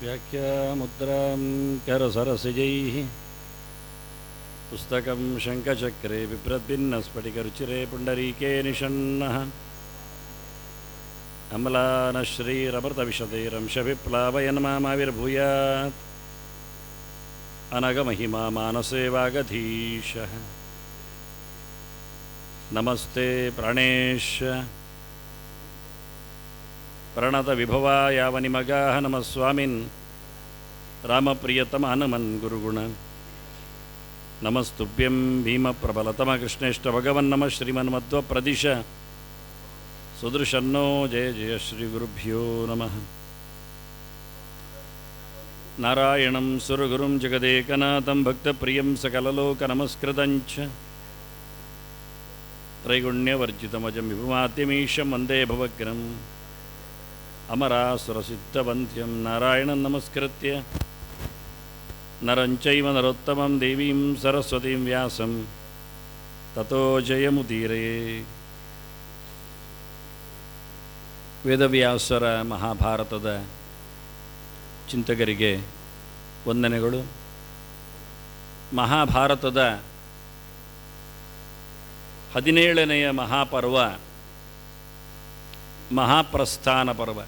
व्याख्यामुद्रां करसरसिजैः पुस्तकं शङ्खचक्रे बिभ्रद्भिन्नस्फटिकरुचिरे पुण्डरीके निषण्णः। अम्लानश्रीरमृतविशदैरंशभिप्लावयन् मामाविर्भूयात् अनगमहिमा मानसे वागधीशः नमस्ते प्राणेश ಪ್ರಣತ ವಿಭವ ಯಾವನಿ ಮಗಾಹ ನಮ ಸ್ವಾಮಿನ್ ರಾಮಪ್ರಿಯತಮ ಹನುಮನ್ ಗುರುಗುಣ ನಮಸ್ತುಭ್ಯಂ ಭೀಮಪ್ರಬಲತಮ ಕೃಷ್ಣೇಷ್ಟ ಭಗವನ್ ನಮ ಶ್ರೀಮನ್ಮಧ್ವ ಪ್ರದಿಶ సుదృశన్నో జయ జయ శ్రీ గురుభ్యో నమ నారాయణం సురగురుం జగదేకనాథం భక్తప్రియం సకలలోకనమస్కృతంచ త్రైగుణ్యవర్జితమజం విభుమాత్యమీశం వందే భవగ్రం अमरासुरसिद्धवन्ध्यं नारायणं नमस्कृत्य नरं चैव नरोत्तमं देवीं सरस्वतीं व्यासं ततो जयमुदीरये ವೇದವ್ಯಾಸರ ಮಹಾಭಾರತದ ಚಿಂತಕರಿಗೆ ವಂದನೆಗಳು ಮಹಾಭಾರತದ ಹದಿನೇಳನೆಯ ಮಹಾಪರ್ವ ಮಹಾಪ್ರಸ್ಥಾನ ಪರ್ವ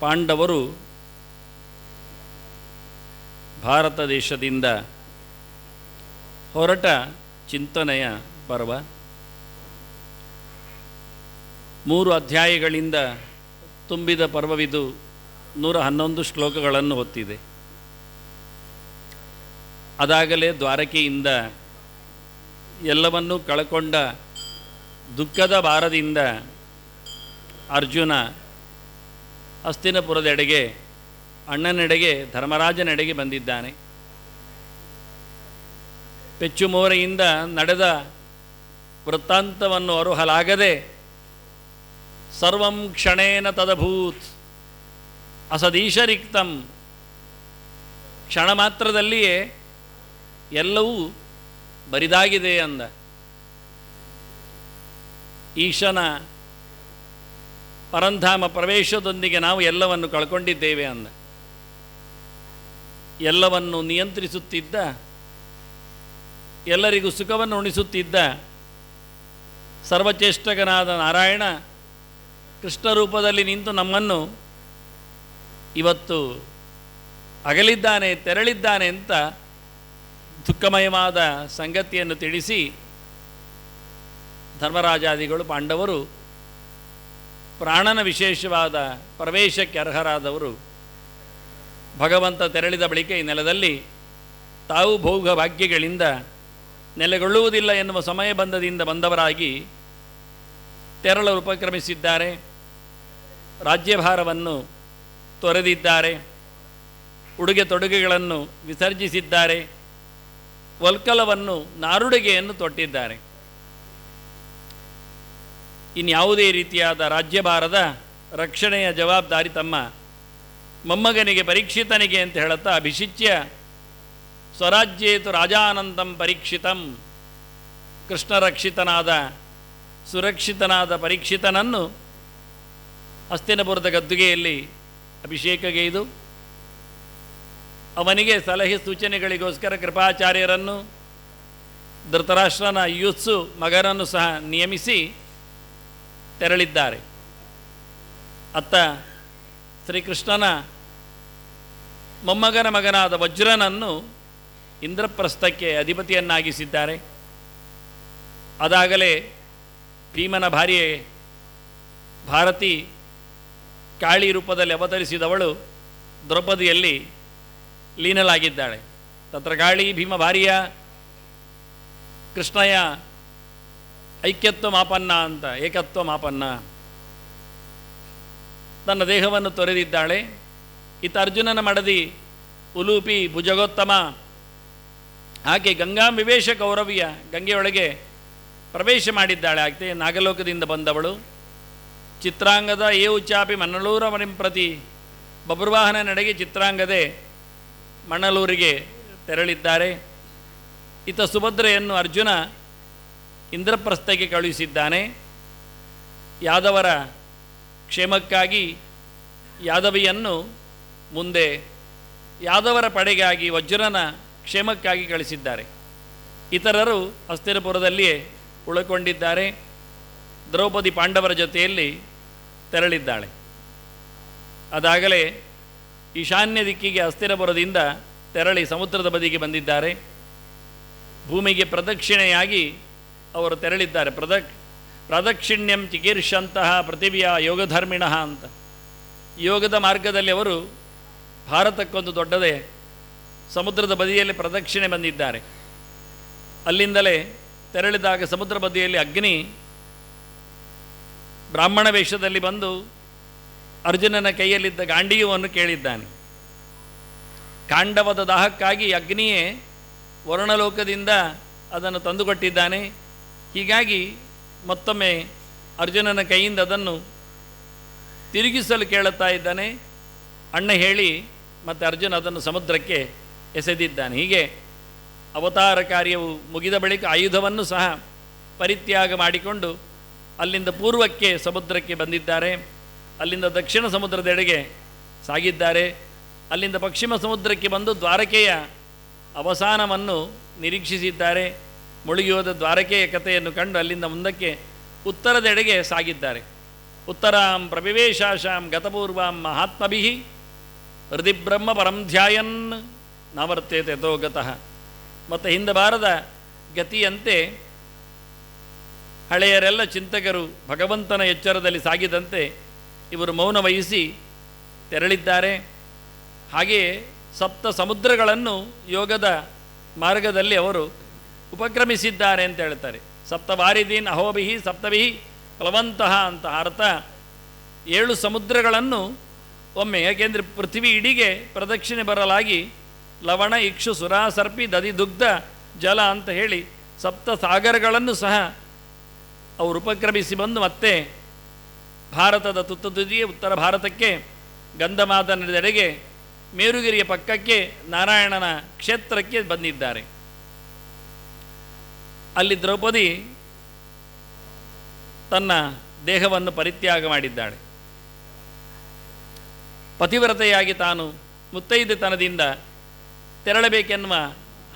ಪಾಂಡವರು ಭಾರತ ದೇಶದಿಂದ ಹೊರಟ ಚಿಂತನೆಯ ಪರ್ವ. ಮೂರು ಅಧ್ಯಾಯಗಳಿಂದ ತುಂಬಿದ ಪರ್ವವಿದು ನೂರ ಹನ್ನೊಂದು ಶ್ಲೋಕಗಳನ್ನು ಹೊತ್ತಿದೆ. ಅದಾಗಲೇ ದ್ವಾರಕೆಯಿಂದ ಎಲ್ಲವನ್ನೂ ಕಳಕೊಂಡ ದುಃಖದ ಭಾರದಿಂದ ಅರ್ಜುನ ಹಸ್ತಿನಪುರದೆಡೆಗೆ ಅಣ್ಣನೆಡೆಗೆ ಧರ್ಮರಾಜನೆಡೆಗೆ ಬಂದಿದ್ದಾನೆ. ಪೆಚ್ಚುಮೋರೆಯಿಂದ ನಡೆದ ವೃತ್ತಾಂತವನ್ನು ಅರುಹಲಾಗದೆ, ಸರ್ವಂ ಕ್ಷಣೇನ ತದಭೂತ್, ಅಸದೀಶರಿಕ್ತಂ ಕ್ಷಣ ಮಾತ್ರದಲ್ಲಿಯೇ ಎಲ್ಲವೂ ಬರಿದಾಗಿದೆ ಅಂದ. ಈಶನ ಪರಂಧಾಮ ಪ್ರವೇಶದೊಂದಿಗೆ ನಾವು ಎಲ್ಲವನ್ನು ಕಳ್ಕೊಂಡಿದ್ದೇವೆ ಅಂದ. ಎಲ್ಲವನ್ನು ನಿಯಂತ್ರಿಸುತ್ತಿದ್ದ, ಎಲ್ಲರಿಗೂ ಸುಖವನ್ನು ಉಣಿಸುತ್ತಿದ್ದ ಸರ್ವಚೇಷ್ಟಕನಾದ ನಾರಾಯಣ ಕೃಷ್ಣ ರೂಪದಲ್ಲಿ ನಿಂತು ನಮ್ಮನ್ನು ಇವತ್ತು ಅಗಲಿದ್ದಾನೆ, ತೆರಳಿದ್ದಾನೆ ಅಂತ ದುಃಖಮಯವಾದ ಸಂಗತಿಯನ್ನು ತಿಳಿಸಿ ಧರ್ಮರಾಜಾದಿಗಳು ಪಾಂಡವರು ಪ್ರಾಣನ ವಿಶೇಷವಾದ ಪ್ರವೇಶಕ್ಕೆ ಅರ್ಹರಾದವರು ಭಗವಂತ ತೆರಳಿದ ಬಳಿಕ ಈ ನೆಲದಲ್ಲಿ ತಾವು ಭೋಗ ಭಾಗ್ಯಗಳಿಂದ ನೆಲೆಗೊಳ್ಳುವುದಿಲ್ಲ ಎನ್ನುವ ಸಮಯ ಬಂಧದಿಂದ ಬಂದವರಾಗಿ ತೆರಳಲು ಉಪಕ್ರಮಿಸಿದ್ದಾರೆ, ರಾಜ್ಯಭಾರವನ್ನು ತೊರೆದಿದ್ದಾರೆ ಉಡುಗೆ ತೊಡುಗೆಗಳನ್ನು ವಿಸರ್ಜಿಸಿದ್ದಾರೆ, ವಲ್ಕಲವನ್ನು ನಾರುಡುಗೆಯನ್ನು ತೊಟ್ಟಿದ್ದಾರೆ. ಇನ್ಯಾವುದೇ ರೀತಿಯಾದ ರಾಜ್ಯಭಾರದ ರಕ್ಷಣೆಯ ಜವಾಬ್ದಾರಿ ತಮ್ಮ. ಮೊಮ್ಮಗನಿಗೆ ಪರೀಕ್ಷಿತನಿಗೆ ಅಂತ ಹೇಳುತ್ತಾ ಅಭಿಷಿಚ್ಯ, ಸ್ವರಾಜ್ಯೇತು ರಾಜಾನಂದಂ ಪರೀಕ್ಷಿತಂ. ಕೃಷ್ಣರಕ್ಷಿತನಾದ, ಸುರಕ್ಷಿತನಾದ ಪರೀಕ್ಷಿತನನ್ನು ಹಸ್ತಿನಪುರದ ಗದ್ದುಗೆಯಲ್ಲಿ ಅಭಿಷೇಕಗೈದು ಅವನಿಗೆ ಸಲಹೆ ಸೂಚನೆಗಳಿಗೋಸ್ಕರ ಕೃಪಾಚಾರ್ಯರನ್ನು, ಧೃತರಾಷ್ಟ್ರನ ಯುತ್ಸು ಮಗನನ್ನು ಸಹ ನಿಯಮಿಸಿ ತೆರಳಿದ್ದಾರೆ. ಅತ್ತ ಶ್ರೀಕೃಷ್ಣನ ಮೊಮ್ಮಗನ ಮಗನಾದ ವಜ್ರನನ್ನು ಇಂದ್ರಪ್ರಸ್ಥಕ್ಕೆ ಅಧಿಪತಿಯನ್ನಾಗಿಸಿದ್ದಾರೆ. ಅದಾಗಲೇ ಭೀಮನ ಭಾರ್ಯೆ ಭಾರತಿ ಕಾಳಿ ರೂಪದಲ್ಲಿ ಅವತರಿಸಿದವಳು ದ್ರೌಪದಿಯಲ್ಲಿ ಲೀನಲಾಗಿದ್ದಾಳೆ ತತ್ರ ಕಾಳಿ ಭೀಮ ಭಾರ್ಯ ಕೃಷ್ಣಯ ಐಕ್ಯತ್ವ ಮಾಪನ್ನ ಅಂತ ಏಕತ್ವ ಮಾಪನ್ನ ತನ್ನ ದೇಹವನ್ನು ತೊರೆದಿದ್ದಾಳೆ. ಈತ ಅರ್ಜುನನ ಮಡದಿ, ಉಲೂಪಿ ಭುಜಗೋತ್ತಮ. ಆಕೆ ಗಂಗಾ ವಿವೇಶ ಕೌರವ್ಯ ಗಂಗೆಯೊಳಗೆ ಪ್ರವೇಶ ಮಾಡಿದ್ದಾಳೆ. ಆಕೆ ನಾಗಲೋಕದಿಂದ ಬಂದವಳು. ಚಿತ್ರಾಂಗದ ಏವು ಚಾಪಿ ಮಣ್ಣಲೂರ ಪ್ರತಿ ಬಬ್ರವಾಹನ ನಡೆಗೆ ಚಿತ್ರಾಂಗದೆ ಮಣ್ಣಲೂರಿಗೆ ತೆರಳಿದ್ದಾರೆ. ಇತ ಸುಭದ್ರೆಯನ್ನು ಅರ್ಜುನ ಇಂದ್ರಪ್ರಸ್ಥಕ್ಕೆ ಕಳುಹಿಸಿದ್ದಾನೆ. ಯಾದವರ ಕ್ಷೇಮಕ್ಕಾಗಿ ಯಾದವಿಯನ್ನು ಮುಂದೆ ಯಾದವರ ಪಡೆಗಾಗಿ ವಜ್ರನ ಕ್ಷೇಮಕ್ಕಾಗಿ ಕಳಿಸಿದ್ದಾರೆ. ಇತರರು ಅಸ್ಥಿರಪುರದಲ್ಲಿಯೇ ಉಳ್ಕೊಂಡಿದ್ದಾರೆ. ದ್ರೌಪದಿ ಪಾಂಡವರ ಜೊತೆಯಲ್ಲಿ ತೆರಳಿದ್ದಾಳೆ. ಅದಾಗಲೇ ಈಶಾನ್ಯ ದಿಕ್ಕಿಗೆ ಅಸ್ಥಿರಪುರದಿಂದ ತೆರಳಿ ಸಮುದ್ರದ ಬದಿಗೆ ಬಂದಿದ್ದಾರೆ. ಭೂಮಿಗೆ ಪ್ರದಕ್ಷಿಣೆಯಾಗಿ ಅವರು ತೆರಳಿದ್ದಾರೆ. ಪ್ರದಕ್, ಪ್ರದಕ್ಷಿಣ್ಯಂ ಚಿಕೀರ್ಷಂತಹ ಪ್ರತಿಭೆಯ ಯೋಗಧರ್ಮಿಣ ಅಂತ. ಯೋಗದ ಮಾರ್ಗದಲ್ಲಿ ಅವರು ಭಾರತಕ್ಕೊಂದು ದೊಡ್ಡದೇ ಸಮುದ್ರದ ಬದಿಯಲ್ಲಿ ಪ್ರದಕ್ಷಿಣೆ ಬಂದಿದ್ದಾರೆ. ಅಲ್ಲಿಂದಲೇ ತೆರಳಿದಾಗ ಸಮುದ್ರ ಬದಿಯಲ್ಲಿ ಅಗ್ನಿ ಬ್ರಾಹ್ಮಣ ವೇಷದಲ್ಲಿ ಬಂದು ಅರ್ಜುನನ ಕೈಯಲ್ಲಿದ್ದ ಗಾಂಡೀಯವನ್ನು ಕೇಳಿದ್ದಾನೆ. ಕಾಂಡವದ ದಾಹಕ್ಕಾಗಿ ಅಗ್ನಿಯೇ ವರ್ಣಲೋಕದಿಂದ ಅದನ್ನು ತಂದುಕೊಟ್ಟಿದ್ದಾನೆ. ಹೀಗಾಗಿ ಮತ್ತೊಮ್ಮೆ ಅರ್ಜುನನ ಕೈಯಿಂದ ಅದನ್ನು ತಿರುಗಿಸಲು ಕೇಳುತ್ತಾ ಇದ್ದಾನೆ. ಅಣ್ಣ ಹೇಳಿ ಮತ್ತು ಅರ್ಜುನ ಅದನ್ನು ಸಮುದ್ರಕ್ಕೆ ಎಸೆದಿದ್ದಾನೆ. ಹೀಗೆ ಅವತಾರ ಕಾರ್ಯವು ಮುಗಿದ ಬಳಿಕ ಆಯುಧವನ್ನು ಸಹ ಪರಿತ್ಯಾಗ ಮಾಡಿಕೊಂಡು ಅಲ್ಲಿಂದ ಪೂರ್ವಕ್ಕೆ ಸಮುದ್ರಕ್ಕೆ ಬಂದಿದ್ದಾರೆ. ಅಲ್ಲಿಂದ ದಕ್ಷಿಣ ಸಮುದ್ರದೆಡೆಗೆ ಸಾಗಿದ್ದಾರೆ. ಅಲ್ಲಿಂದ ಪಶ್ಚಿಮ ಸಮುದ್ರಕ್ಕೆ ಬಂದು ದ್ವಾರಕೆಯ ಅವಸಾನವನ್ನು ನಿರೀಕ್ಷಿಸಿದ್ದಾರೆ. ಮುಳುಗಿ ಹೋದ ದ್ವಾರಕೆಯ ಕಥೆಯನ್ನು ಕಂಡು ಅಲ್ಲಿಂದ ಮುಂದಕ್ಕೆ ಉತ್ತರದೆಡೆಗೆ ಸಾಗಿದ್ದಾರೆ. ಉತ್ತರಾಂ ಪ್ರವಿವೇಶಾಶಾಂ ಗತಪೂರ್ವಾಂ ಮಹಾತ್ಮಭಿ ಹೃದಿ ಬ್ರಹ್ಮ ಪರಂ ಧ್ಯಾಯನ್ ನವರ್ತೇತೆ ಗತಃ. ಮತ್ತು ಹಿಂದೆ ಬಾರದ ಗತಿಯಂತೆ ಹಳೆಯರೆಲ್ಲ ಚಿಂತಕರು ಭಗವಂತನ ಎಚ್ಚರದಲ್ಲಿ ಸಾಗಿದಂತೆ ಇವರು ಮೌನ ವಹಿಸಿ ತೆರಳಿದ್ದಾರೆ. ಹಾಗೆಯೇ ಸಪ್ತ ಸಮುದ್ರಗಳನ್ನು ಯೋಗದ ಮಾರ್ಗದಲ್ಲಿ ಅವರು ಉಪಕ್ರಮಿಸಿದ್ದಾರೆ ಅಂತ ಹೇಳ್ತಾರೆ. ಸಪ್ತವಾರಿದೀನ್ ಅಹೋಭಿಹಿ ಸಪ್ತವಿಹಿ ಪ್ಲವಂತಹ ಅಂತ ಅರ್ಥ. ಏಳು ಸಮುದ್ರಗಳನ್ನು ಒಮ್ಮೆ ಯಾಕೆಂದರೆ ಪೃಥ್ವಿ ಇಡಿಗೆ ಪ್ರದಕ್ಷಿಣೆ ಬರಲಾಗಿ ಲವಣ, ಇಕ್ಷು ಸುರಾಸರ್ಪಿ ದದಿ ದುಗ್ಧ, ಜಲ ಅಂತ ಹೇಳಿ ಸಪ್ತ ಸಾಗರಗಳನ್ನು ಸಹ ಅವರು ಉಪಕ್ರಮಿಸಿ ಬಂದು ಮತ್ತೆ ಭಾರತದ ತುತ್ತ ಉತ್ತರ ಭಾರತಕ್ಕೆ ಗಂಧಮಾದನದೆಡೆಗೆ ಮೇರುಗಿರಿಯ ಪಕ್ಕಕ್ಕೆ, ನಾರಾಯಣನ ಕ್ಷೇತ್ರಕ್ಕೆ ಬಂದಿದ್ದಾರೆ. ಅಲ್ಲಿ ದ್ರೌಪದಿ ತನ್ನ ದೇಹವನ್ನು ಪರಿತ್ಯಾಗ ಮಾಡಿದ್ದಾಳೆ. ಪತಿವ್ರತೆಯಾಗಿ ತಾನು ಮುತ್ತೈದೆತನದಿಂದ ತೆರಳಬೇಕೆನ್ನುವ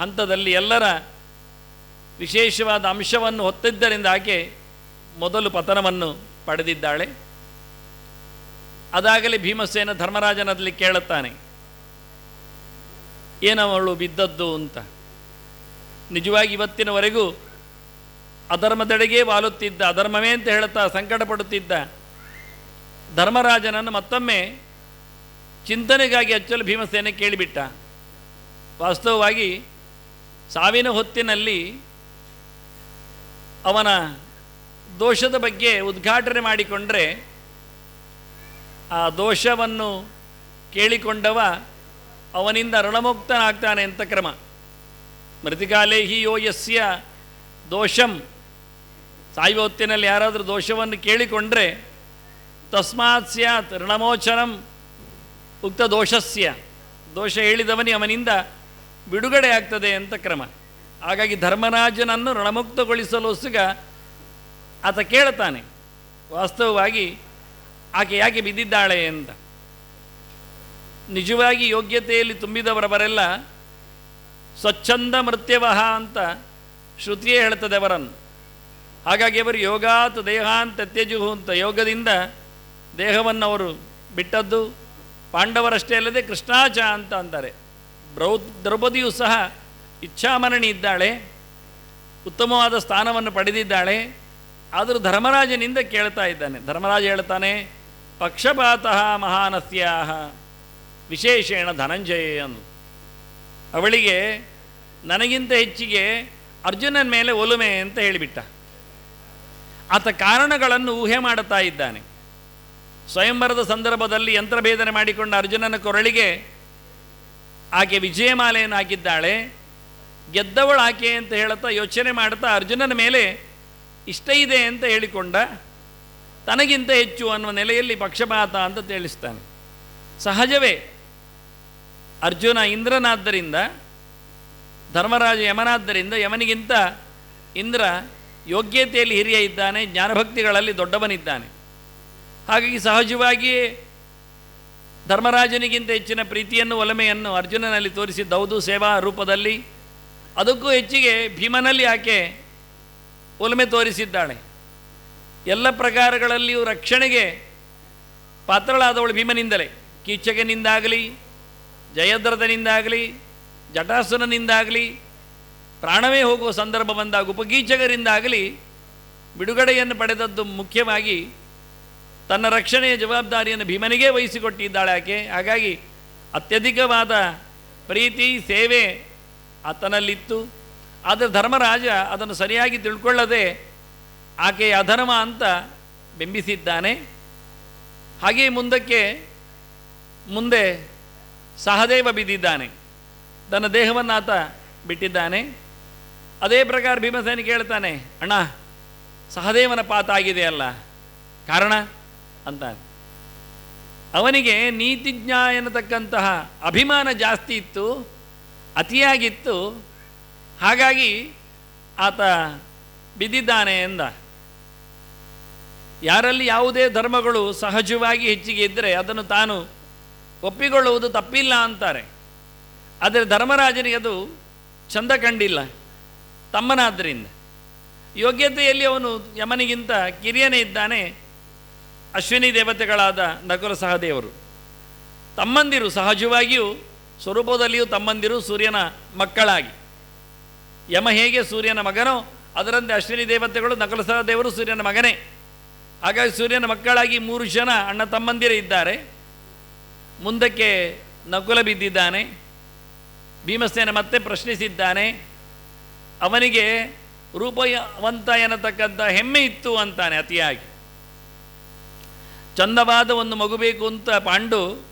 ಹಂತದಲ್ಲಿ ಎಲ್ಲರ ವಿಶೇಷವಾದ ಅಂಶವನ್ನು ಹೊತ್ತಿದ್ದರಿಂದ ಆಕೆ ಮೊದಲು ಪತನವನ್ನು ಪಡೆದಿದ್ದಾಳೆ. ಅದಾಗಲೇ ಭೀಮಸೇನ ಧರ್ಮರಾಜನಲ್ಲಿ ಕೇಳುತ್ತಾನೆ, ಏನವಳು ಬಿದ್ದದ್ದು? ಅಂತ. ನಿಜವಾಗಿ ಇವತ್ತಿನವರೆಗೂ ಅಧರ್ಮದೆಡೆಗೆ ವಾಲುತ್ತಿದ್ದ, ಅಧರ್ಮವೇ ಅಂತ ಹೇಳುತ್ತಾ ಸಂಕಟ ಪಡುತ್ತಿದ್ದ ಧರ್ಮರಾಜನನ್ನು ಮತ್ತೊಮ್ಮೆ ಚಿಂತನೆಗಾಗಿ ಅಚ್ಚಲು ಭೀಮಸೇನೆ ಕೇಳಿಬಿಟ್ಟ. ವಾಸ್ತವವಾಗಿ ಸಾವಿನ ಹೊತ್ತಿನಲ್ಲಿ ಅವನ ದೋಷದ ಬಗ್ಗೆ ಉದ್ಘಾಟನೆ ಮಾಡಿಕೊಂಡ್ರೆ ಆ ದೋಷವನ್ನು ಕೇಳಿಕೊಂಡವ ಅವನಿಂದ ಋಣಮುಕ್ತನಾಗ್ತಾನೆ ಅಂತ ಕ್ರಮ. ಮೃತಿಕಾಲೇ ಹಿ ಯೋ ಯಸ್ಯ ದೋಷಂ ಸಾಯುವ ಹೊತ್ತಿನಲ್ಲಿ ಯಾರಾದರೂ ದೋಷವನ್ನು ಕೇಳಿಕೊಂಡ್ರೆ ತಸ್ಮಾತ್ ಸ್ಯಾತ್, ಋಣಮೋಚನಂ, ಉಕ್ತ ದೋಷಸ್ಯ. ದೋಷ ಹೇಳಿದವನಿ ಅವನಿಂದ ಬಿಡುಗಡೆ ಆಗ್ತದೆ ಅಂತ ಕ್ರಮ. ಹಾಗಾಗಿ ಧರ್ಮರಾಜನನ್ನು ಋಣಮುಕ್ತಗೊಳಿಸಲು ಸುಗ ಆತ ಕೇಳ್ತಾನೆ. ವಾಸ್ತವವಾಗಿ ಆಕೆ ಯಾಕೆ ಬಿದ್ದಿದ್ದಾಳೆ ಅಂತ. ನಿಜವಾಗಿ ಯೋಗ್ಯತೆಯಲ್ಲಿ ತುಂಬಿದವರವರೆಲ್ಲ ಸ್ವಚ್ಛಂದ ಮೃತ್ಯವಹ ಅಂತ ಶ್ರುತಿಯೇ ಹೇಳ್ತದೆ ಅವರನ್ನು. ಹಾಗಾಗಿ ಅವರು ಯೋಗಾತ್ ದೇಹಾಂತ ತ್ಯಜುಹು ಅಂತ ಯೋಗದಿಂದ ದೇಹವನ್ನು ಅವರು ಬಿಟ್ಟದ್ದು. ಪಾಂಡವರಷ್ಟೇ ಅಲ್ಲದೆ ಕೃಷ್ಣಾಚ ಅಂತ ಅಂತಾರೆ. ದ್ರೌ ದ್ರೌಪದಿಯು ಸಹ ಇಚ್ಛಾಮರಣಿ ಇದ್ದಾಳೆ. ಉತ್ತಮವಾದ ಸ್ಥಾನವನ್ನು ಪಡೆದಿದ್ದಾಳೆ. ಆದರೂ ಧರ್ಮರಾಜನಿಂದ ಕೇಳ್ತಾ ಇದ್ದಾನೆ. ಧರ್ಮರಾಜ ಹೇಳ್ತಾನೆ, ಪಕ್ಷಪಾತಃ ಮಹಾನಸ್ಯಾ ವಿಶೇಷೇಣ ಧನಂಜಯನು ಅವಳಿಗೆ ನನಗಿಂತ ಹೆಚ್ಚಿಗೆ ಅರ್ಜುನನ ಮೇಲೆ ಒಲುಮೆ ಅಂತ ಹೇಳಿಬಿಟ್ಟ. ಆತ ಕಾರಣಗಳನ್ನು ಊಹೆ ಮಾಡುತ್ತಾ ಇದ್ದಾನೆ. ಸ್ವಯಂವರದ ಸಂದರ್ಭದಲ್ಲಿ ಯಂತ್ರಭೇದನೆ ಮಾಡಿಕೊಂಡ ಅರ್ಜುನನ ಕೊರಳಿಗೆ ಆಕೆ ವಿಜಯಮಾಲೆಯನ್ನು ಹಾಕಿದ್ದಾಳೆ. ಗೆದ್ದವಳು ಆಕೆ ಅಂತ ಹೇಳುತ್ತಾ ಯೋಚನೆ ಮಾಡುತ್ತಾ ಅರ್ಜುನನ ಮೇಲೆ ಇಷ್ಟ ಇದೆ ಅಂತ ಹೇಳಿಕೊಂಡ. ತನಗಿಂತ ಹೆಚ್ಚು ಅನ್ನುವ ನೆಲೆಯಲ್ಲಿ ಪಕ್ಷಪಾತ ಅಂತ ತಿಳಿಸ್ತಾನೆ. ಸಹಜವೇ ಅರ್ಜುನ ಇಂದ್ರನಾದ್ದರಿಂದ, ಧರ್ಮರಾಜ ಯಮನಾದ್ದರಿಂದ, ಯಮನಿಗಿಂತ ಇಂದ್ರ ಯೋಗ್ಯತೆಯಲ್ಲಿ ಹಿರಿಯ ಇದ್ದಾನೆ, ಜ್ಞಾನಭಕ್ತಿಗಳಲ್ಲಿ ದೊಡ್ಡವನಿದ್ದಾನೆ. ಹಾಗಾಗಿ ಸಹಜವಾಗಿಯೇ ಧರ್ಮರಾಜನಿಗಿಂತ ಹೆಚ್ಚಿನ ಪ್ರೀತಿಯನ್ನು, ಒಲಮೆಯನ್ನು ಅರ್ಜುನನಲ್ಲಿ ತೋರಿಸಿದ್ದೌದು ಸೇವಾ ರೂಪದಲ್ಲಿ, ಅದಕ್ಕೂ ಹೆಚ್ಚಿಗೆ ಭೀಮನಲ್ಲಿ ಆಕೆ ಒಲಮೆ ತೋರಿಸಿದ್ದಾಳೆ. ಎಲ್ಲ ಪ್ರಕಾರಗಳಲ್ಲಿಯೂ ರಕ್ಷಣೆಗೆ ಪಾತ್ರಳಾದವಳು ಭೀಮನಿಂದಲೇ. ಕೀಚಕನಿಂದಾಗಲಿ, ಜಯದ್ರಥನಿಂದಾಗಲಿ, ಜಟಾಸುರನಿಂದಾಗಲಿ ಪ್ರಾಣವೇ ಹೋಗುವ ಸಂದರ್ಭ ಬಂದಾಗ, ಉಪಗೀಚಕರಿಂದಾಗಲಿ ಬಿಡುಗಡೆಯನ್ನು ಪಡೆದದ್ದು ಮುಖ್ಯವಾಗಿ ತನ್ನ ರಕ್ಷಣೆಯ ಜವಾಬ್ದಾರಿಯನ್ನು ಭೀಮನಿಗೆ ವಹಿಸಿಕೊಟ್ಟಿದ್ದಾಳೆ ಆಕೆ. ಹಾಗಾಗಿ ಅತ್ಯಧಿಕವಾದ ಪ್ರೀತಿ, ಸೇವೆ ಆತನಲ್ಲಿತ್ತು. ಆದರೆ ಧರ್ಮರಾಜ ಅದನ್ನು ಸರಿಯಾಗಿ ತಿಳ್ಕೊಳ್ಳದೆ ಆಕೆಯ ಅಧರ್ಮ ಅಂತ ಬಿಂಬಿಸಿದ್ದಾನೆ. ಹಾಗೆಯೇ ಮುಂದಕ್ಕೆ ಮುಂದೆ ಸಹದೇವ ಬಿದ್ದಿದ್ದಾನೆ. ತನ್ನ ದೇಹವನ್ನು ಆತ ಬಿಟ್ಟಿದ್ದಾನೆ. ಅದೇ ಪ್ರಕಾರ ಭೀಮಸೇನ ಕೇಳ್ತಾನೆ, ಅಣ್ಣ, ಸಹದೇವನ ಪಾತ ಆಗಿದೆಯಲ್ಲ ಕಾರಣ? ಅಂತಾನೆ. ಅವನಿಗೆ ನೀತಿಜ್ಞ ಎನ್ನತಕ್ಕಂತಹ ಅಭಿಮಾನ ಜಾಸ್ತಿ ಇತ್ತು, ಅತಿಯಾಗಿತ್ತು, ಹಾಗಾಗಿ ಆತ ಬಿದ್ದಿದ್ದಾನೆ ಎಂದ. ಯಾರಲ್ಲಿ ಯಾವುದೇ ಧರ್ಮಗಳು ಸಹಜವಾಗಿ ಹೆಚ್ಚಿಗೆ ಇದ್ದರೆ ಅದನ್ನು ತಾನು ಒಪ್ಪಿಕೊಳ್ಳುವುದು ತಪ್ಪಿಲ್ಲ ಅಂತಾರೆ. ಆದರೆ ಧರ್ಮರಾಜನಿಗೆ ಅದು ಚಂದ ಕಂಡಿಲ್ಲ. ತಮ್ಮನಾದ್ದರಿಂದ ಯೋಗ್ಯತೆಯಲ್ಲಿ ಅವನು ಯಮನಿಗಿಂತ ಕಿರಿಯನೇ ಇದ್ದಾನೆ. ಅಶ್ವಿನಿ ದೇವತೆಗಳಾದ ನಕುಲ ಸಹದೇವರು. ತಮ್ಮಂದಿರು ಸಹಜವಾಗಿಯೂ ಸ್ವರೂಪದಲ್ಲಿಯೂ ತಮ್ಮಂದಿರು ಸೂರ್ಯನ ಮಕ್ಕಳಾಗಿ. ಯಮ ಹೇಗೆ ಸೂರ್ಯನ ಮಗನೋ ಅದರಂತೆ ಅಶ್ವಿನಿ ದೇವತೆಗಳು ನಕುಲ ಸಹದೇವರು ಸೂರ್ಯನ ಮಗನೇ. ಹಾಗಾಗಿ ಸೂರ್ಯನ ಮಕ್ಕಳಾಗಿ ಮೂರು ಜನ ಅಣ್ಣ ತಮ್ಮಂದಿರೇ ಇದ್ದಾರೆ. ಮುಂದಕ್ಕೆ ನಕುಲ ಬಿದ್ದಿದ್ದಾನೆ. ಭೀಮಸೇನ ಮತ್ತೆ ಪ್ರಶ್ನಿಸಿದ್ದಾನೆ. ಅವನಿಗೆ ರೂಪವಂತ ಎನ್ನತಕ್ಕಂಥ ಹೆಮ್ಮೆ ಇತ್ತು ಅಂತಾನೆ ಅತಿಯಾಗಿ. ಚಂದವಾದ ಒಂದು ಮಗು ಬೇಕು ಅಂತ ಪಾಂಡು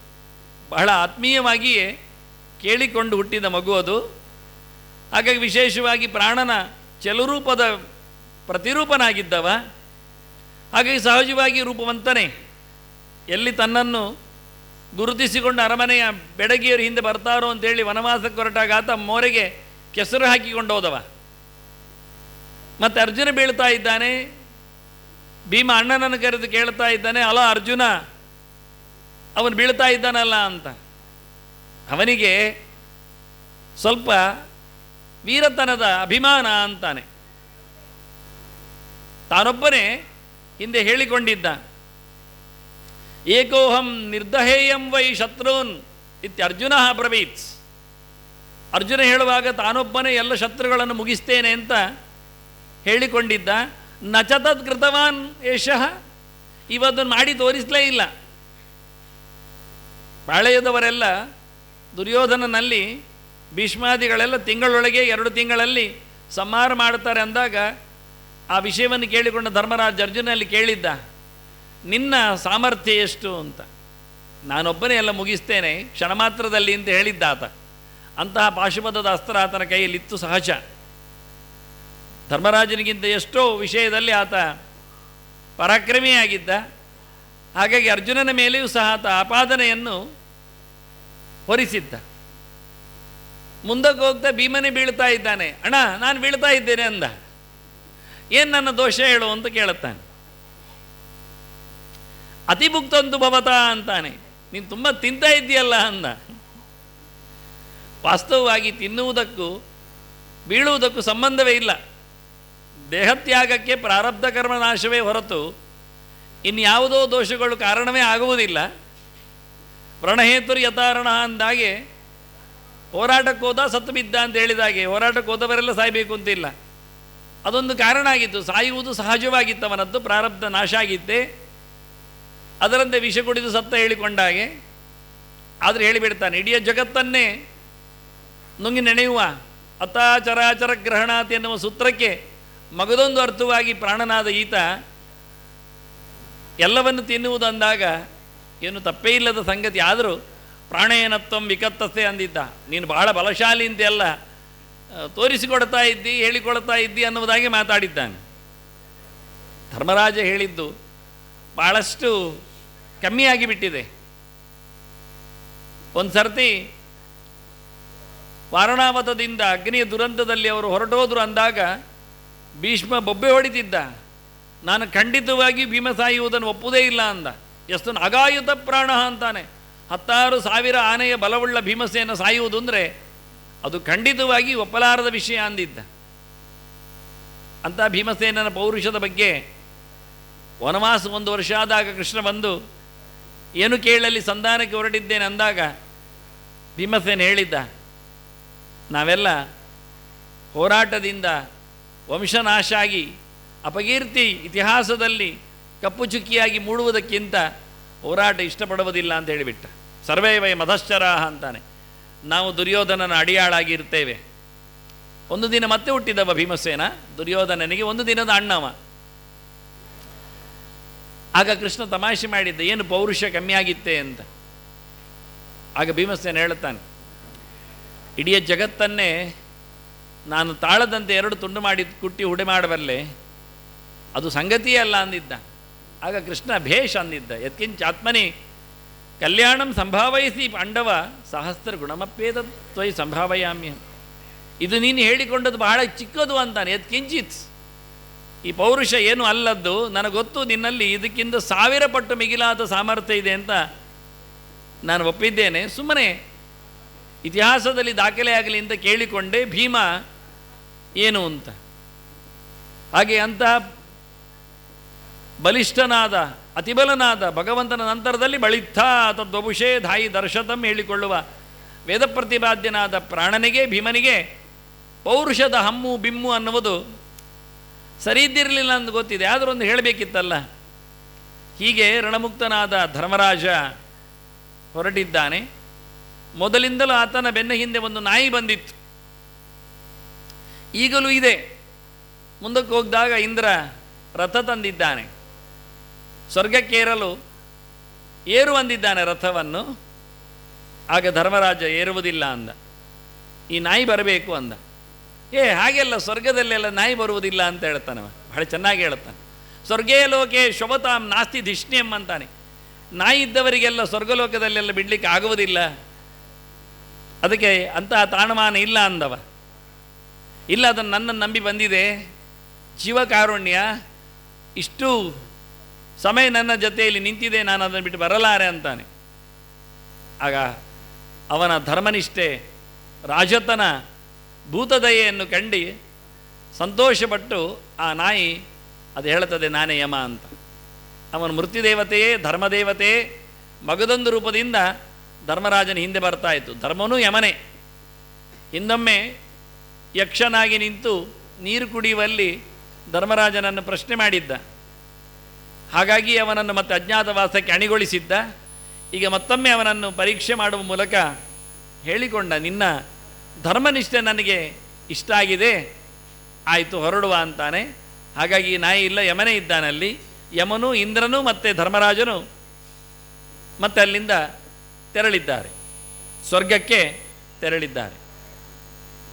ಬಹಳ ಆತ್ಮೀಯವಾಗಿಯೇ ಕೇಳಿಕೊಂಡು ಹುಟ್ಟಿದ ಮಗು ಅದು. ಹಾಗಾಗಿ ವಿಶೇಷವಾಗಿ ಪ್ರಾಣನ ಚಲುರೂಪದ ಪ್ರತಿರೂಪನಾಗಿದ್ದವ. ಹಾಗಾಗಿ ಸಹಜವಾಗಿ ರೂಪವಂತನೇ. ಎಲ್ಲಿ ತನ್ನನ್ನು ಗುರುತಿಸಿಕೊಂಡು ಅರಮನೆಯ ಬೆಡಗಿಯರು ಹಿಂದೆ ಬರ್ತಾರೋ ಅಂತೇಳಿ ವನವಾಸಕ್ಕೆ ಹೊರಟಾಗ ಆತ ಮೋರೆಗೆ ಕೆಸರು ಹಾಕಿಕೊಂಡು ಹೋದವ. ಮತ್ತು ಅರ್ಜುನ ಬೀಳ್ತಾ ಇದ್ದಾನೆ. ಭೀಮ ಅಣ್ಣನನ್ನು ಕರೆದು ಕೇಳ್ತಾ ಇದ್ದಾನೆ, ಅಲ ಅರ್ಜುನ, ಅವನು ಬೀಳ್ತಾ ಇದ್ದಾನಲ್ಲ ಅಂತ. ಅವನಿಗೆ ಸ್ವಲ್ಪ ವೀರತನದ ಅಭಿಮಾನ ಅಂತಾನೆ. ತಾನೊಬ್ಬನೇ ಹಿಂದೆ ಹೇಳಿಕೊಂಡಿದ್ದ, ಏಕೋಹಂ ನಿರ್ದಹೇಯಂ ವೈ ಶತ್ರುನ್ ಇತ್ಯರ್ಜುನ ಬ್ರವೀತ್. ಅರ್ಜುನ ಹೇಳುವಾಗ, ತಾನೊಬ್ಬನೇ ಎಲ್ಲ ಶತ್ರುಗಳನ್ನು ಮುಗಿಸ್ತೇನೆ ಅಂತ ಹೇಳಿಕೊಂಡಿದ್ದ ನಚತದ್ ಕೃತವಾನ್ ಯಶಃ ಇವತ್ತು ಮಾಡಿ ತೋರಿಸಲೇ ಇಲ್ಲ. ಪಾಳೆಯದವರೆಲ್ಲ ದುರ್ಯೋಧನನಲ್ಲಿ ಭೀಷ್ಮಾದಿಗಳೆಲ್ಲ ತಿಂಗಳೊಳಗೆ ಎರಡು ತಿಂಗಳಲ್ಲಿ ಸಂಹಾರ ಮಾಡ್ತಾರೆ ಅಂದಾಗ ಆ ವಿಷಯವನ್ನು ಕೇಳಿಕೊಂಡ ಧರ್ಮರಾಜ ಅರ್ಜುನಲ್ಲಿ ಕೇಳಿದ್ದ, ನಿನ್ನ ಸಾಮರ್ಥ್ಯ ಎಷ್ಟು ಅಂತ. ನಾನೊಬ್ಬನೇ ಎಲ್ಲ ಮುಗಿಸ್ತೇನೆ, ಕ್ಷಣ ಮಾತ್ರದಲ್ಲಿ ಅಂತ ಹೇಳಿದ್ದ ಆತ ಅಂತಹ ಪಾಶುಪದದ ಅಸ್ತ್ರ ಆತನ ಕೈಯಲ್ಲಿತ್ತು ಸಹಜ. ಧರ್ಮರಾಜನಿಗಿಂತ ಎಷ್ಟೋ ವಿಷಯದಲ್ಲಿ ಆತ ಪರಾಕ್ರಮಿಯಾಗಿದ್ದ. ಹಾಗಾಗಿ ಅರ್ಜುನನ ಮೇಲೆಯೂ ಸಹ ಆತ ಆಪಾದನೆಯನ್ನು ಹೊರಿಸಿದ್ದ. ಮುಂದಕ್ಕೆ ಹೋಗ್ತಾ ಭೀಮನೇ ಬೀಳ್ತಾ ಇದ್ದಾನೆ. ಅಣ್ಣ, ನಾನು ಬೀಳ್ತಾ ಇದ್ದೇನೆ ಅಂದ. ಏನು ನನ್ನ ದೋಷ ಹೇಳು ಅಂತ ಕೇಳುತ್ತಾನೆ. ಅತಿಭುಕ್ತಂತು ಭವತ ಅಂತಾನೆ. ನೀನು ತುಂಬ ತಿಂತಾ ಇದ್ದೀಯಲ್ಲ ಅಂದ. ವಾಸ್ತವವಾಗಿ ತಿನ್ನುವುದಕ್ಕೂ ಬೀಳುವುದಕ್ಕೂ ಸಂಬಂಧವೇ ಇಲ್ಲ. ದೇಹತ್ಯಾಗಕ್ಕೆ ಪ್ರಾರಬ್ಧ ಕರ್ಮ ನಾಶವೇ ಹೊರತು ಇನ್ಯಾವುದೋ ದೋಷಗಳು ಕಾರಣವೇ ಆಗುವುದಿಲ್ಲ. ವ್ರಣಹೇತುರು ಯಥಾರಣ ಅಂದಾಗೆ ಹೋರಾಟಕ್ಕೆ ಹೋದ ಸತ್ತು ಬಿದ್ದ ಅಂತ ಹೇಳಿದಾಗೆ ಹೋರಾಟಕ್ಕೆ ಹೋದವರೆಲ್ಲ ಸಾಯಬೇಕು ಅಂತಿಲ್ಲ. ಅದೊಂದು ಕಾರಣ ಆಗಿತ್ತು. ಸಾಯುವುದು ಸಹಜವಾಗಿತ್ತು ಅವನದ್ದು ಪ್ರಾರಬ್ಧ ನಾಶ ಆಗಿತ್ತೆ. ಅದರಂತೆ ವಿಷ ಕುಡಿದು ಸತ್ತ ಹೇಳಿಕೊಂಡಾಗೆ ಆದರೆ ಹೇಳಿಬಿಡ್ತಾನೆ, ಇಡೀ ಜಗತ್ತನ್ನೇ ನುಂಗಿ ನೆನೆಯುವ ಅತಾಚರಾಚರ ಗ್ರಹಣಾತಿ ಎನ್ನುವ ಸೂತ್ರಕ್ಕೆ ಮಗದೊಂದು ಅರ್ಥವಾಗಿ ಪ್ರಾಣನಾದ ಈತ ಎಲ್ಲವನ್ನು ತಿನ್ನುವುದಂದಾಗ ಏನು ತಪ್ಪೇ ಇಲ್ಲದ ಸಂಗತಿ. ಆದರೂ ಪ್ರಾಣೇನತ್ವಂ ವಿಕತ್ತಸೆ ಅಂದಿದ್ದ. ನೀನು ಬಹಳ ಬಲಶಾಲಿ ಅಂತೆಲ್ಲ ತೋರಿಸಿಕೊಡ್ತಾ ಇದ್ದಿ ಹೇಳಿಕೊಳ್ತಾ ಇದ್ದಿ ಅನ್ನುವುದಾಗಿ ಮಾತಾಡಿದ್ದಾನೆ. ಧರ್ಮರಾಜ ಹೇಳಿದ್ದು ಭಾಳಷ್ಟು ಕಮ್ಮಿಯಾಗಿ ಬಿಟ್ಟಿದೆ. ಒಂದು ಸರ್ತಿ ವಾರಣಾವತದಿಂದ ಅಗ್ನಿಯ ದುರಂತದಲ್ಲಿ ಅವರು ಹೊರಟೋದ್ರು ಅಂದಾಗ ಭೀಷ್ಮ ಬೊಬ್ಬೆ ಹೊಡಿತಿದ್ದ. ನಾನು ಖಂಡಿತವಾಗಿ ಭೀಮ ಸಾಯುವುದನ್ನು ಒಪ್ಪುವುದೇ ಇಲ್ಲ ಅಂದ. ಎಷ್ಟು ಅಗಾಯುತ ಪ್ರಾಣ ಅಂತಾನೆ. ಹತ್ತಾರು ಸಾವಿರ ಆನೆಯ ಬಲವುಳ್ಳ ಭೀಮಸೇನ ಸಾಯುವುದು ಅಂದರೆ ಅದು ಖಂಡಿತವಾಗಿ ಒಪ್ಪಲಾರದ ವಿಷಯ ಅಂದಿದ್ದ. ಅಂತ ಭೀಮಸೇನನ ಪೌರುಷದ ಬಗ್ಗೆ ವನವಾಸ ಒಂದು ವರ್ಷ ಆದಾಗ ಕೃಷ್ಣ ಬಂದು, ಏನು ಕೇಳಲಿ, ಸಂಧಾನಕ್ಕೆ ಹೊರಟಿದ್ದೇನೆ ಅಂದಾಗ ಭೀಮಸೇನ ಹೇಳಿದ್ದ, ನಾವೆಲ್ಲ ಹೋರಾಟದಿಂದ ವಂಶನಾಶ ಆಗಿ ಅಪಕೀರ್ತಿ ಇತಿಹಾಸದಲ್ಲಿ ಕಪ್ಪು ಚುಕ್ಕಿಯಾಗಿ ಮೂಡುವುದಕ್ಕಿಂತ ಹೋರಾಟ ಇಷ್ಟಪಡುವುದಿಲ್ಲ ಅಂತ ಹೇಳಿಬಿಟ್ಟ. ಸರ್ವೇ ವೈ ಮಧಶ್ಚರಾಹ ಅಂತಾನೆ. ನಾವು ದುರ್ಯೋಧನನ ಅಡಿಯಾಳಾಗಿ ಇರ್ತೇವೆ ಒಂದು ದಿನ ಮತ್ತೆ ಹುಟ್ಟಿದವ ಭೀಮಸೇನ? ದುರ್ಯೋಧನನಿಗೆ ಒಂದು ದಿನದ ಅಣ್ಣವ. ಆಗ ಕೃಷ್ಣ ತಮಾಷೆ ಮಾಡಿದ್ದ, ಏನು ಪೌರುಷ ಕಮ್ಮಿ ಆಗಿತ್ತೆ ಅಂತ. ಆಗ ಭೀಮಸೇನ ಹೇಳುತ್ತಾನೆ, ಇಡೀ ಜಗತ್ತನ್ನೇ ನಾನು ತಾಳದಂತೆ ಎರಡು ತುಂಡು ಮಾಡಿ ಕುಟ್ಟಿ ಹುಡೆ ಮಾಡಬಲ್ಲೆ, ಅದು ಸಂಗತಿಯೇ ಅಲ್ಲ ಅಂದಿದ್ದ. ಆಗ ಕೃಷ್ಣ ಭೇಷ್ ಅಂದಿದ್ದ, ಯತ್ಕಿಂಚ ಆತ್ಮನಿ, ಕಲ್ಯಾಣಂ ಸಂಭಾವಯಿಸಿ ಪಾಂಡವ, ಸಹಸ್ರ ಗುಣಮಪ್ಪೇದ ತ್ವಯಿ ಸಂಭಾವಯಾಮ್ಯ ಇದು ನೀನು ಹೇಳಿಕೊಂಡದ್ದು ಬಹಳ ಚಿಕ್ಕದು ಅಂತಾನೆ, ಯತ್ಕಿಂಚಿತ್, ಈ ಪೌರುಷ ಏನು ಅಲ್ಲದ್ದು? ನನಗೆ ಗೊತ್ತು ನಿನ್ನಲ್ಲಿ ಇದಕ್ಕಿಂತ ಸಾವಿರ ಪಟ್ಟು ಮಿಗಿಲಾದ ಸಾಮರ್ಥ್ಯ ಇದೆ ಅಂತ ನಾನು ಒಪ್ಪಿದ್ದೇನೆ. ಸುಮ್ಮನೆ ಇತಿಹಾಸದಲ್ಲಿ ದಾಖಲೆ ಆಗಲಿ ಅಂತ ಕೇಳಿಕೊಂಡೆ. ಭೀಮ ಏನು ಅಂತ? ಹಾಗೆ ಅಂತ ಬಲಿಷ್ಠನಾದ, ಅತಿಬಲನಾದ ಭಗವಂತನ ನಂತರದಲ್ಲಿ ಬಳಿತ್ಥ ತದ್ವಭುಷೇ ಧಾಯಿ ದರ್ಶತಂ ಹೇಳಿಕೊಳ್ಳುವ ವೇದ ಪ್ರತಿಪಾದ್ಯನಾದ ಪ್ರಾಣನಿಗೆ, ಭೀಮನಿಗೆ ಪೌರುಷದ ಹಮ್ಮು, ಬಿಮ್ಮು ಅನ್ನುವುದು ಸರಿ ಇದ್ದಿರಲಿಲ್ಲ ಅಂತ ಗೊತ್ತಿದೆ. ಆದರೂ ಒಂದು ಹೇಳಬೇಕಿತ್ತಲ್ಲ? ಹೀಗೆ ರಣಮುಕ್ತನಾದ ಧರ್ಮರಾಜ ಹೊರಟಿದ್ದಾನೆ. ಮೊದಲಿಂದಲೂ ಆತನ ಬೆನ್ನ ಹಿಂದೆ ಒಂದು ನಾಯಿ ಬಂದಿತ್ತು. ಈಗಲೂ ಇದೆ. ಮುಂದಕ್ಕೆ ಹೋಗಿದಾಗ ಇಂದ್ರ ರಥ ತಂದಿದ್ದಾನೆ. ಸ್ವರ್ಗಕ್ಕೇರಲು ಏರು ಅಂದಿದ್ದಾನೆ ರಥವನ್ನು. ಆಗ ಧರ್ಮರಾಜ ಏರುವುದಿಲ್ಲ ಅಂದ. ಈ ನಾಯಿ ಬರಬೇಕು ಅಂದ. ಏ, ಹಾಗೆಲ್ಲ ಸ್ವರ್ಗದಲ್ಲೆಲ್ಲ ನಾಯಿ ಬರುವುದಿಲ್ಲ ಅಂತ ಹೇಳ್ತಾನೆ. ಬಹಳ ಚೆನ್ನಾಗಿ ಹೇಳ್ತಾನೆ ಸ್ವರ್ಗೇ ಲೋಕೆ ಶೋಭತಾಂ ನಾಸ್ತಿ ಧಿಷ್ಣಿಯಂ ಅಂತಾನೆ. ನಾಯಿ ಇದ್ದವರಿಗೆಲ್ಲ ಸ್ವರ್ಗಲೋಕದಲ್ಲೆಲ್ಲ ಬಿಡಲಿಕ್ಕೆ ಆಗುವುದಿಲ್ಲ. ಅದಕ್ಕೆ ಅಂತಹ ತಾಣಮಾನ ಇಲ್ಲ ಅಂದವ. ಇಲ್ಲ ಅದನ್ನು ನನ್ನನ್ನು ನಂಬಿ ಬಂದಿದೆ. ಜೀವಕಾರುಣ್ಯ, ಇಷ್ಟು ಸಮಯ ನನ್ನ ಜೊತೆಯಲ್ಲಿ ನಿಂತಿದೆ, ನಾನು ಅದನ್ನು ಬಿಟ್ಟು ಬರಲಾರೆ ಅಂತಾನೆ. ಆಗ ಅವನ ಧರ್ಮನಿಷ್ಠೆ ರಾಜತನ ಭೂತದಯೆಯನ್ನು ಕಂಡು ಸಂತೋಷಪಟ್ಟು ಆ ನಾಯಿ ಅದು ಹೇಳುತ್ತದೆ, ನಾನೇ ಯಮ ಅಂತ. ಅವನ ಮೃತ್ಯುದೇವತೆಯೇ, ಧರ್ಮದೇವತೆಯೇ, ಮಗದೊಂದು ರೂಪದಿಂದ ಧರ್ಮರಾಜನ ಹಿಂದೆ ಬರ್ತಾ ಇತ್ತು. ಧರ್ಮನೂ ಯಮನೇ. ಹಿಂದೊಮ್ಮೆ ಯಕ್ಷನಾಗಿ ನಿಂತು ನೀರು ಕುಡಿಯುವಲ್ಲಿ ಧರ್ಮರಾಜನನ್ನು ಪ್ರಶ್ನೆ ಮಾಡಿದ್ದ. ಹಾಗಾಗಿ ಅವನನ್ನು ಮತ್ತೆ ಅಜ್ಞಾತವಾಸಕ್ಕೆ ಅಣಿಗೊಳಿಸಿದ್ದ. ಈಗ ಮತ್ತೊಮ್ಮೆ ಅವನನ್ನು ಪರೀಕ್ಷೆ ಮಾಡುವ ಮೂಲಕ ಹೇಳಿಕೊಂಡ, ನಿನ್ನ ಧರ್ಮನಿಷ್ಠೆ ನನಗೆ ಇಷ್ಟ ಆಗಿದೆ, ಆಯಿತು ಹೊರಡುವ ಅಂತಾನೆ. ಹಾಗಾಗಿ ನಾಯಿ ಇಲ್ಲ, ಯಮನೇ ಇದ್ದಾನಲ್ಲಿ. ಯಮನು, ಇಂದ್ರನು ಮತ್ತು ಧರ್ಮರಾಜನು ಮತ್ತೆ ಅಲ್ಲಿಂದ ತೆರಳಿದ್ದಾರೆ. ಸ್ವರ್ಗಕ್ಕೆ ತೆರಳಿದ್ದಾರೆ.